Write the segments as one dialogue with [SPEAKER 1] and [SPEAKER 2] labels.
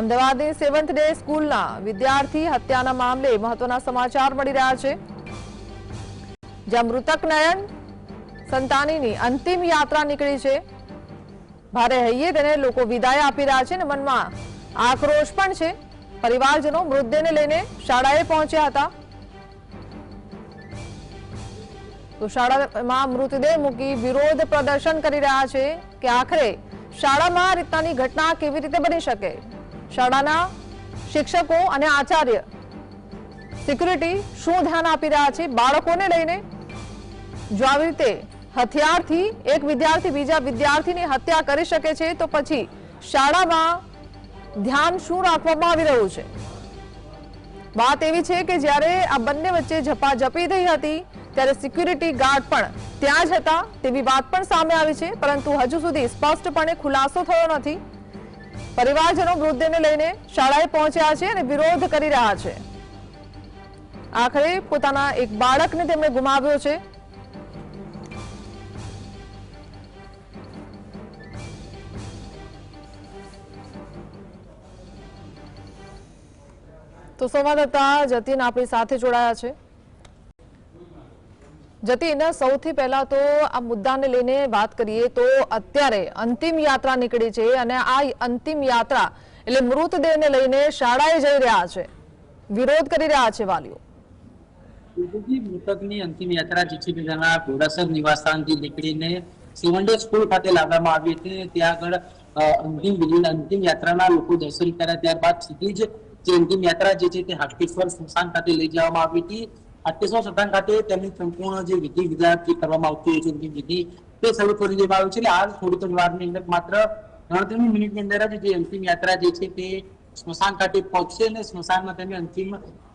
[SPEAKER 1] અમદાવાદની seventh day સ્કૂલના વિદ્યાર્થી હત્યાના મામલે મહત્વના સમાચાર મળી રહ્યા છે. જ્યાં મૃતક નયન સંતાનીની અંતિમ યાત્રા નીકળી છે. ભારે હૈયે તેને લોકો વિદાય આપી રહ્યા છે અને મનમાં આક્રોશ પણ છે. પરિવારજનો મૃતદેહને લઈને શાળાએ પહોંચ્યા હતા. તો શાળામાં મૃતદેહ મૂકી વિરોધ પ્રદર્શન કરી રહ્યા છે કે આખરે શાળામાં આ રીતનાની ઘટના કેવી રીતે બની શકે? શાળાના શિક્ષકો અને આચાર્ય સિક્યુરિટી શું ધ્યાન આપી રહ્યા છે? બાળકોને લઈને જો આવી રીતે હથિયારથી એક વિદ્યાર્થી બીજા વિદ્યાર્થીની હત્યા કરી શકે છે, તો પછી શાળામાં ધ્યાન શું રાખવામાં આવી રહ્યું છે? વાત એવી છે કે જ્યારે આ બંને વચ્ચે ઝપાઝપી થઈ હતી, ત્યારે સિક્યુરિટી ગાર્ડ પણ ત્યાં જ હતા તેવી વાત પણ સામે આવી છે, પરંતુ હજુ સુધી સ્પષ્ટપણે ખુલાસો થયો નથી. પરિવારજનો મૃતદેહને લઈને શાળાએ પહોંચ્યા છે અને વિરોધ કરી રહ્યા છે. આખરે પોતાના એક બાળકને તેમણે ગુમાવ્યો છે. તો સંવાદદાતા જતીન આપણી સાથે જોડાયા છે. જતીન સૌથી પહેલા તો આ મુદ્દાને લઈને વાત કરીએ તો અત્યારે અંતિમ યાત્રા નીકળી છે અને આ અંતિમ યાત્રા એટલે મૃતદેહને લઈને શાળાએ જઈ રહ્યા છે. વિરોધ કરી રહ્યા છે વાલીઓ.
[SPEAKER 2] મૃતકની અંતિમ યાત્રા જે છે તેના ઘોડાસર નિવાસસ્થાનથી નીકળીને સિવંડે સ્કૂલ ખાતે લાવવામાં આવી હતી. ત્યાં આગળ અંતિમ વિધિ અંતિમ યાત્રાના લોકો દર્શન કર્યા. ત્યારબાદ સીધી જ જે અંતિમ યાત્રા જે છે તે હાટકેશ્વર સ્મશાન ખાતે લઈ જવામાં આવી હતી. હાટકેશ્વર સ્મશાન ખાતે તેમની સંપૂર્ણ જે વિધિ વિધાન જે કરવામાં આવતી હોય છે અંતિમ વિધિ તે શરૂ કરી દેવામાં આવી છે. એટલે આ થોડી થોડી વારની અંદર માત્ર ગણતરીની મિનિટની અંદર જ જે અંતિમ યાત્રા જે છે તે સ્મશાન ખાતે પહોંચશે અને સ્મશાનમાં તેની અંતિમ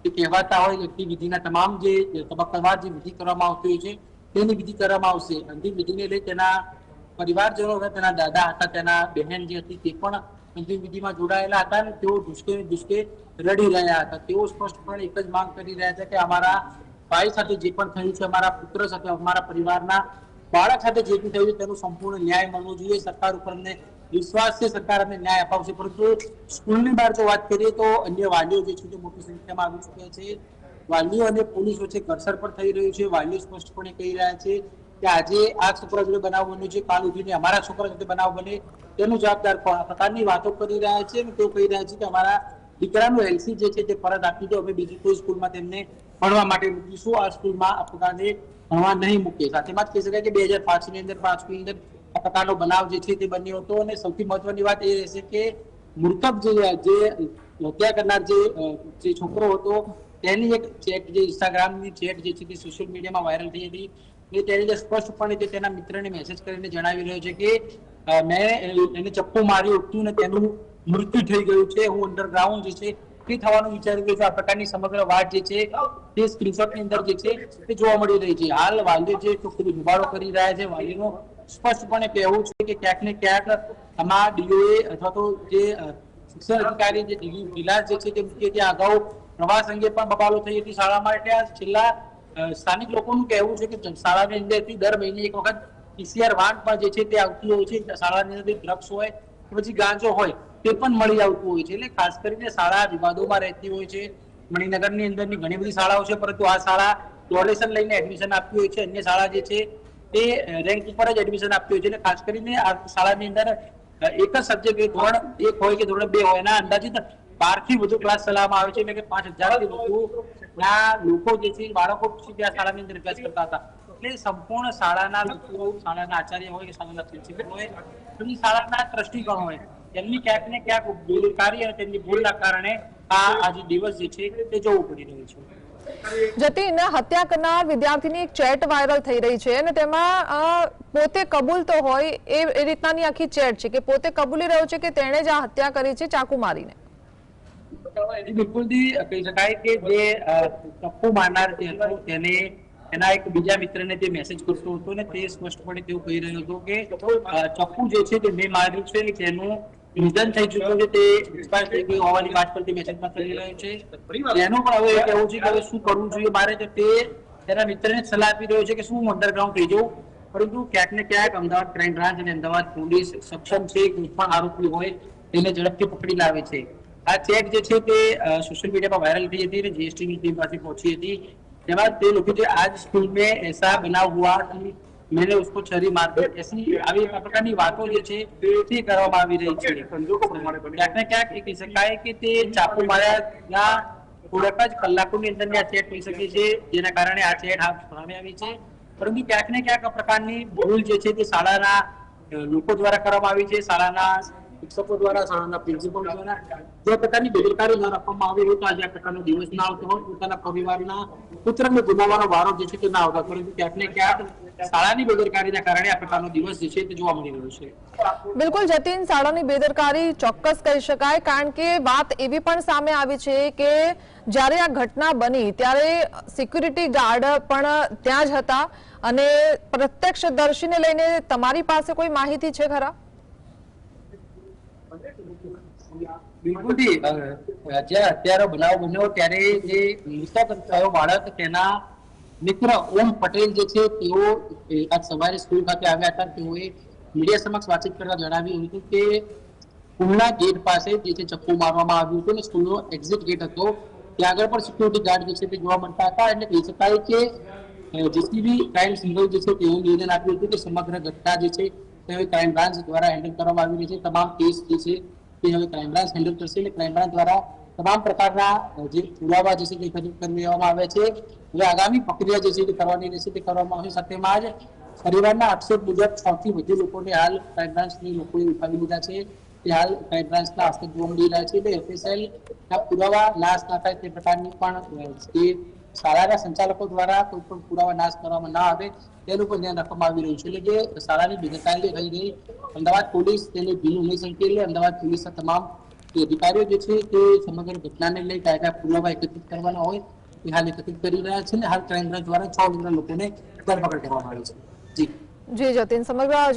[SPEAKER 2] જે કહેવાતા હોય વ્યક્તિ વિધિના તમામ જે તબક્કાવાર જે વિધિ કરવામાં આવતી હોય છે, તેની વિધિ કરવામાં આવશે. અંતિમ વિધિને લઈ તેના પરિવારજનો હતા તેના દાદા હતા, તેના બહેન જે હતી તે પણ અંતિમ વિધિમાં જોડાયેલા હતા અને તેઓ દુષ્કે દુષ્કે રડી રહ્યા હતા. તેઓ સ્પષ્ટપણે એક જ માંગ કરી રહ્યા છે કે અમારા ભાઈ સાથે જે પણ થયું છે, અમારા પુત્ર સાથે, અમારા પરિવારના બાળક સાથે જે પણ થયું છે, તેનું સંપૂર્ણ ન્યાય મળવો જોઈએ. સરકાર ઉપર અમને વિશ્વાસ છે, સરકાર અમને ન્યાય અપાવશે. પરંતુ સ્કૂલની બહાર જો વાત કરીએ તો અન્ય વાલીઓ જે છે તે મોટી સંખ્યામાં આવી ચૂક્યા છે. વાલીઓ અને પોલીસ વચ્ચે ઘરસર પણ થઈ રહ્યું છે. વાલીઓ સ્પષ્ટપણે કહી રહ્યા છે કે આજે આ છોકરા જોડે બનાવ બન્યું છે, કાલ ઉઠીને અમારા છોકરા જોડે બનાવ બને, તેનું જવાબદાર કોણ? પ્રકારની વાતો કરી રહ્યા છે તેઓ કહી રહ્યા છે કે અમારા દીકરાનું એલસી જે છે તે પરત આપી દો, અમે બીજી કોઈ સ્કૂલમાં તેમને ભણવા માટે મૂકીશું. આ સ્કૂલમાં આ પ્રકારે ભણવા નહીં મૂકીએ સાથેમાં જ કહી શકાય કે બે હજાર પાંચની અંદર, પાંચની અંદર આ પ્રકારનો બનાવ જે છે તે બન્યો હતો અને સૌથી મહત્વની વાત એ રહેશે કે મૃતક જે જે હત્યા કરનાર જે જે છોકરો હતો, તેની એક ચેટ જે ઇન્સ્ટાગ્રામની ચેટ જે છે તે સોશિયલ મીડિયામાં વાયરલ થઈ હતી. એ તેની સ્પષ્ટપણે તે તેના મિત્રને મેસેજ કરીને જણાવી રહ્યો છે કે મેં એને ચપ્પુ માર્યું હતું ને તેનું મૃત્યુ થઈ ગયું છે, હું અંડરગ્રાઉન્ડ જે છે તે થવાનું વિચારી રહ્યો છું. આ પ્રકારની સમગ્ર વાત જે છે, તે સ્ક્રીનશોટની અંદર જે છે તે જોવા મળી રહી છે. હાલ વાલીઓ જે છોકરી દુબાળો કરી રહ્યા છે વાલીનું સ્પષ્ટપણે કહેવું છે કે ક્યાંક ને ક્યાંક આમાં ડીઓએ અથવા તો જે શિક્ષણ અધિકારી જે વિલાસ જે છે તે ત્યાં અગાઉ પ્રવાસ અંગે પણ બબાલો થઈ હતી. શાળામાં એટલે છેલ્લા સ્થાનિક લોકોનું કહેવું છે કે શાળાની અંદરથી દર મહિને એક વખત પીસીઆર વાન જે છે તે આવતી હોય છે, શાળાની અંદર ડ્રગ્સ હોય પછી ગાંજો હોય તે પણ મળી આવતું હોય છે. એટલે ખાસ કરીને શાળા વિવાદોમાં રહેતી હોય છે. મણિનગરની અંદરની ઘણી બધી શાળાઓ છે, પરંતુ આ શાળા ડોનેશન લઈને એડમિશન આપતી હોય છે. અન્ય શાળા જે છે તે રેન્ક ઉપર જ એડમિશન આપતી હોય છે. એટલે ખાસ કરીને આ શાળાની અંદર એક જ સબ્જેક્ટ ધોરણ એક હોય કે ધોરણ બે હોય, એના અંદાજિત બારથી વધુ ક્લાસ ચલાવવામાં આવે છે. એટલે કે પાંચ હજારથી વધુ લોકો જે છે, બાળકો ત્યાં શાળાની અંદર અભ્યાસ કરતા હતા. એટલે સંપૂર્ણ શાળાના લોકો, શાળાના આચાર્ય હોય કે શાળાના પ્રિન્સિપલ હોય તેમની શાળાના ટ્રસ્ટીગણ હોય તેમની ક્યાંક ને ક્યાંક બેદરકારી અને તેમની ભૂલના કારણે આ આજે દિવસ જે છે, તે જોવું પડી રહ્યું છે.
[SPEAKER 1] જતીન હત્યા કરનાર વિદ્યાર્થીની એક ચેટ વાયરલ થઈ રહી છે અને તેમાં પોતે કબૂલ તો હોય એ રીતનાની આખી ચેટ છે કે પોતે કબૂલી રહ્યો છે કે તેણે જ આ હત્યા કરી છે ચાકુ મારીને.
[SPEAKER 2] એના એક બીજા મિત્રને જે મેસેજ કરતો હતો ને તે સ્પષ્ટપણે તેવું કહી રહ્યો હતો કે ચપ્પુ જે છે તે મેં માર્યું છે તેનું નિધન થઈ ચુક્યું છે, તે એક્સપાયર થઈ ગયું હોવાની વાત પરથી મેસેજમાં થઈ રહ્યો છે. તેનું પણ હવે કહેવું છે કે હવે શું કરવું જોઈએ મારે તો તે તેના મિત્રને સલાહ આપી રહ્યો છે કે શું અંડરગ્રાઉન્ડ થઈ જવું. પરંતુ ક્યાંક ને ક્યાંક અમદાવાદ ક્રાઇમ બ્રાન્ચ અને અમદાવાદ પોલીસ સક્ષમ છે, કોઈ પણ આરોપી હોય તેને ઝડપથી પકડી લાવે છે. આ ચેક જે છે તે સોશિયલ મીડિયામાં વાયરલ થઈ હતી અને જીએસટી ની ટીમ પાસે પહોંચી હતી. તેમાં તે લોકો જે આજ સ્કૂલ મેં એસા બનાવ હુઆ कि मैंने उसको માર मार दी આવી આ પ્રકારની વાતો જે છે તે કરવામાં આવી રહી છે. ક્યાંક ને ક્યાંક એ કહી શકાય કે તે ચાકુ માર્યાના થોડાક જ કલાકોની અંદરની આ ચેટ થઈ શકે છે, જેના કારણે આ ચેટ સામે આવી છે. પરંતુ ક્યાંક ને ક્યાંક આ પ્રકારની ભૂલ જે છે તે શાળાના લોકો દ્વારા કરવામાં આવી છે. શાળાના શિક્ષકો દ્વારા, શાળાના પ્રિન્સિપલ દ્વારા, જે પ્રકારની બેદરકારી ન રાખવામાં આવી હોય તો આજે આ પ્રકારનો દિવસ ના આવતો હોય. પોતાના પરિવારના પુત્રને ગુમાવવાનો વારો જે છે તે ના આવતા પરંતુ ક્યાંક ને ક્યાંક
[SPEAKER 1] બિલકુલ, જતીન, શાળાની બેદરકારી ચોક્કસ કહી શકાય. કારણ કે વાત એવી પણ સામે આવી છે કે જ્યારે આ ઘટના બની, ત્યારે સિક્યુરિટી ગાર્ડ પણ ત્યાં જ હતા. અને પ્રત્યક્ષદર્શીને લઈને તમારી પાસે કોઈ માહિતી છે ખરા?
[SPEAKER 2] બિલકુલથી અ, જ્યારે અત્યારે બનાવ બન્યો ત્યારે જે મૃતક થયો બાળક તેના મિત્ર ઓમ પટેલ જે છે તેઓ એ, આજ સવારે સ્કૂલ ખાતે આવ્યા હતા. તેઓએ મીડિયા સમક્ષ વાતચીત કરતા જણાવ્યું હતું કે સ્કૂલના ગેટ પાસે જે છે ચપ્પુ મારવામાં આવ્યું હતું અને સ્કૂલનો એક્ઝિટ ગેટ હતો. ત્યાં આગળ પણ સિક્યુરિટી ગાર્ડ જે છે તે જોવા મળતા હતા એટલે કહી શકાય કે જેસીબી ક્રાઇમ સિંગલ જે છે તેવું નિવેદન આપ્યું હતું કે સમગ્ર ઘટના જે છે તે હવે ક્રાઇમ બ્રાન્ચ દ્વારા હેન્ડલ કરવામાં આવી રહી છે. તમામ કેસ જે છે તે હવે ક્રાઇમ બ્રાન્ચ હેન્ડલ કરશે એટલે ક્રાઇમ બ્રાન્ચ દ્વારા તમામ પ્રકારના જે પુરાવા જે છે તે એકત્રિત કરી લેવામાં આવે છે. હવે આગામી પ્રક્રિયા જે છે તે કરવાની રહેશે. તે કરવામાં આવશે સત્યમાં જ પરિવારના આક્ષેપ મુજબ છ થી વધુ લોકોને હાલ ક્રાઇમ બ્રાન્ચની લોકોએ ઉઠાવી લીધા છે. તે હાલ ક્રાઇમ બ્રાન્ચના હસ્તે જોવા મળી રહ્યા છે. એટલે એફએસએલ પુરાવા લાશ ના થાય તે પ્રકારની પણ જે શાળાના સંચાલકો દ્વારા કોઈ પણ પુરાવા નાશ કરવામાં ના આવે તેનું પણ ધ્યાન રાખવામાં આવી રહ્યું છે. એટલે કે શાળાની બેદરકારી થઈ ગઈ અમદાવાદ પોલીસ તેને ભીનું નહીં સંકેલે. અમદાવાદ પોલીસના તમામ અધિકારીઓ જે છે તે સમગ્ર ઘટનાને લઈ કયા કયા પુરાવા એકત્રિત કરવાના હોય તે હાલ એકત્રિત કરી રહ્યા છે અને હાલ ક્રાઇમ બ્રાન્ચ દ્વારા છ જેટલા લોકોને ધરપકડ કરવામાં આવી છે. જી.
[SPEAKER 1] જી, જતીન, સમગ્ર